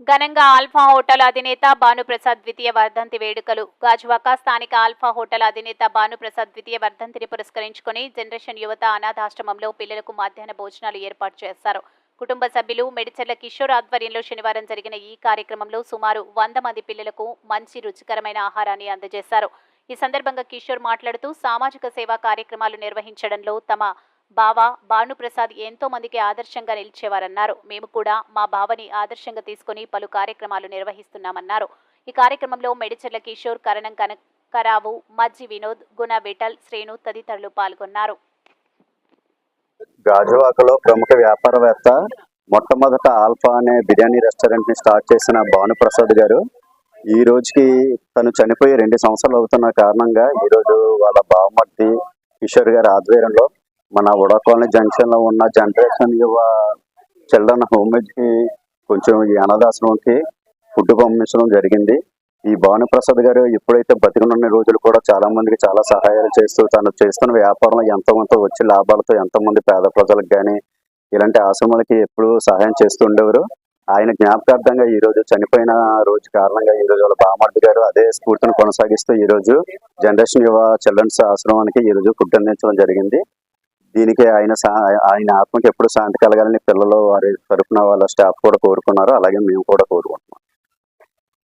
ఘనంగా alpha hotel అధినేత భానుప్రసాద్ ద్వితీయ వర్ధంతి వేడుకలు. గాజువాక స్థానిక ఆల్ఫా హోటల్ అధినేత భానుప్రసాద్ ద్వితీయ వర్ధంతిని పురస్కరించుకుని జనరేషన్ యువత అనాథాశ్రమంలో పిల్లలకు మధ్యాహ్న భోజనాలు ఏర్పాటు చేశారు. కుటుంబ సభ్యులు మెడిచర్ల కిషోర్ ఆధ్వర్యంలో శనివారం జరిగిన ఈ కార్యక్రమంలో సుమారు వంద మంది పిల్లలకు మంచి రుచికరమైన ఆహారాన్ని అందజేశారు. ఈ సందర్భంగా కిషోర్ మాట్లాడుతూ సామాజిక సేవా కార్యక్రమాలు నిర్వహించడంలో తమ బావ భానుప్రసాద్ ఎంతో మందికి ఆదర్శంగా నిలిచేవారన్నారు. మేము కూడా మా బావని ఆదర్శంగా తీసుకుని పలు కార్యక్రమాలు నిర్వహిస్తున్నామన్నారు. ఈ కార్యక్రమంలో మెడిచర్ల కిషోర్ కరణం కనకరావు మజ్జి వినోద్ గుణ విఠల్ శ్రేణు తదితరులు పాల్గొన్నారు. గాజువాకలో ప్రముఖ వ్యాపారవేత్త మొట్టమొదట ఆల్ఫా అనే బిర్యానీ రెస్టారెంట్ని స్టార్ట్ చేసిన భానుప్రసాద్ గారు ఈ రోజుకి తను చనిపోయి రెండు సంవత్సరాలు అవుతున్న కారణంగా ఈ రోజు వాళ్ళ బావమర్తి కిషోర్ గారి ఆధ్వర్యంలో మన ఉడకాలనీ జంక్షన్లో ఉన్న జనరేషన్ యువ చిల్డ్రన్ హోమేజ్కి కొంచెం ఈ అనాథాశ్రమంకి ఫుడ్ పంపించడం జరిగింది. ఈ భానుప్రసాద్ గారు ఎప్పుడైతే బతికనున్న రోజులు కూడా చాలా మందికి చాలా సహాయాలు చేస్తూ తను చేస్తున్న వ్యాపారంలో ఎంతో వచ్చి వచ్చే లాభాలతో ఎంతో మంది పేద ప్రజలకు కానీ ఇలాంటి ఆశ్రమాలకి ఎప్పుడు సహాయం చేస్తూ ఉండేవారు. ఆయన జ్ఞాపకార్థంగా ఈ రోజు చనిపోయిన రోజు కారణంగా ఈ రోజు వాళ్ళ బామర్ది గారు అదే స్ఫూర్తిని కొనసాగిస్తూ ఈ రోజు జనరేషన్ యువ చిల్డ్రన్స్ ఆశ్రమానికి ఈ రోజు ఫుడ్ అందించడం జరిగింది. దీనికి ఆయన ఆయన ఆత్మకి ఎప్పుడు శాంతి కలగాలని పిల్లలు వారి తరఫున వాళ్ళ స్టాఫ్ కూడా కోరుకున్నారు అలాగే మేము కూడా కోరుకుంటాం